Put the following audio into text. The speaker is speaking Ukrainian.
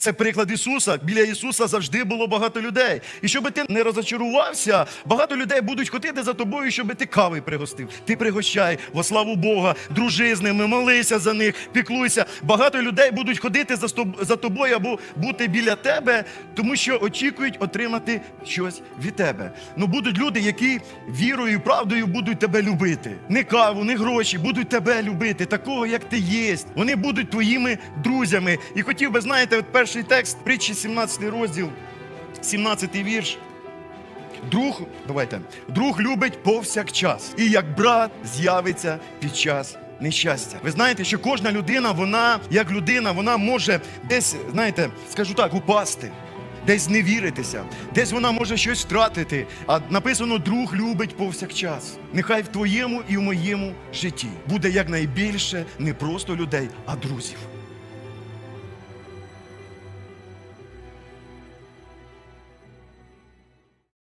Це приклад Ісуса. Біля Ісуса завжди було багато людей. І щоб ти не розочарувався, багато людей будуть ходити за тобою, щоб ти кави пригостив. Ти пригощай во славу Бога, дружи з ними, молися за них, піклуйся. Багато людей будуть ходити за тобою або бути біля тебе, тому що очікують отримати щось від тебе. Ну будуть люди, які вірою і правдою будуть тебе любити. Не каву, не гроші, будуть тебе любити, такого, як ти є. Вони будуть твоїми друзями. І хотів би, знаєте, от перший текст, притчі 17 розділ, 17 вірш. Друг, давайте, друг любить повсякчас, і як брат з'явиться під час нещастя. Ви знаєте, що кожна людина, вона як людина, вона може десь, знаєте, скажу так, упасти. Десь зневіритися, десь вона може щось втратити. А написано, друг любить повсякчас. Нехай в твоєму і в моєму житті буде якнайбільше не просто людей, а друзів.